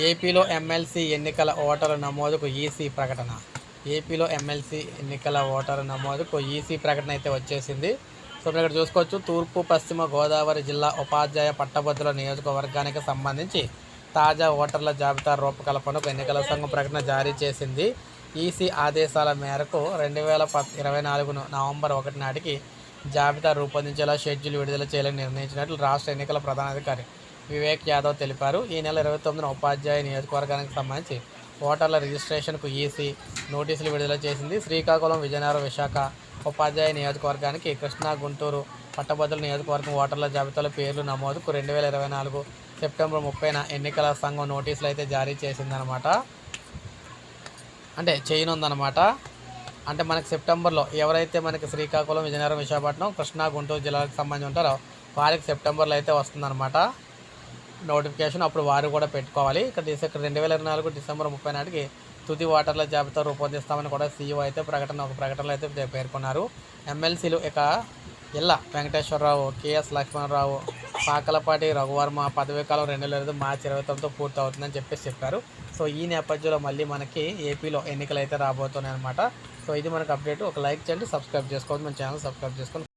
ఏపీలో ఎమ్మెల్సీ ఎన్నికల voter నమోదుకు EC ప్రకటన. ఏపీలో ఎమ్మెల్సీ ఎన్నికల ఓటరు నమోదుకు ఈసీ ప్రకటన అయితే వచ్చేసింది. సో మీరు ఇక్కడ చూసుకోవచ్చు తూర్పు పశ్చిమ గోదావరి జిల్లా ఉపాధ్యాయ పట్టభద్రుల నియోజకవర్గానికి సంబంధించి తాజా ఓటర్ల జాబితా రూపకల్పనకు ఎన్నికల సంఘం ప్రకటన జారీ చేసింది. ఈసీ ఆదేశాల మేరకు రెండు వేల పద్ ఇరవై నాలుగు నవంబర్ ఒకటి నాటికి జాబితా రూపొందించేలా షెడ్యూల్ విడుదల చేయాలని నిర్ణయించినట్లు రాష్ట్ర ఎన్నికల ప్రధానాధికారి వివేక్ యాదవ్ తెలిపారు. ఈ నెల ఇరవై తొమ్మిదిన ఉపాధ్యాయ నియోజకవర్గానికి సంబంధించి ఓటర్ల రిజిస్ట్రేషన్కు ఈసీ నోటీసులు విడుదల చేసింది. శ్రీకాకుళం విజయనగరం విశాఖ ఉపాధ్యాయ నియోజకవర్గానికి కృష్ణా గుంటూరు పట్టభద్రుల నియోజకవర్గం ఓటర్ల జాబితాలో పేర్లు నమోదుకు రెండు వేల ఇరవై నాలుగు సెప్టెంబర్ ముప్పైన ఎన్నికల సంఘం నోటీసులు అయితే జారీ చేసిందనమాట అంటే చేయనుందనమాట అంటే మనకి సెప్టెంబర్లో ఎవరైతే మనకి శ్రీకాకుళం విజయనగరం విశాఖపట్నం కృష్ణా గుంటూరు జిల్లాలకు సంబంధించి ఉంటారో వారికి సెప్టెంబర్లో అయితే వస్తుందన్నమాట. నోటిఫికేషన్ అప్పుడు వారు కూడా పెట్టుకోవాలి. ఇక్కడ ఇక్కడ రెండు వేల ఇరవై నాలుగు డిసెంబర్ ముప్పై నాటికి తుది ఓటర్ల జాబితా రూపొందిస్తామని కూడా సీఈఓ అయితే ప్రకటన ఒక ప్రకటనలో అయితే పేర్కొన్నారు. ఎమ్మెల్సీలు ఇక ఇళ్ళ వెంకటేశ్వరరావు కేఎస్ లక్ష్మణరావు పాకలపాటి రఘువర్మ పదవీ కాలం రెండు వేల ఇరవై మార్చి ఇరవై తొమ్మిదితో పూర్తి అవుతుందని చెప్పేసి చెప్పారు. సో ఈ నేపథ్యంలో మళ్ళీ మనకి ఏపీలో ఎన్నికలు అయితే రాబోతున్నాయి అనమాట సో ఇది మనకు అప్డేట్. ఒక లైక్ చేయండి సబ్స్క్రైబ్ చేసుకోవద్దు. మన ఛానల్ సబ్స్క్రైబ్ చేసుకోండి.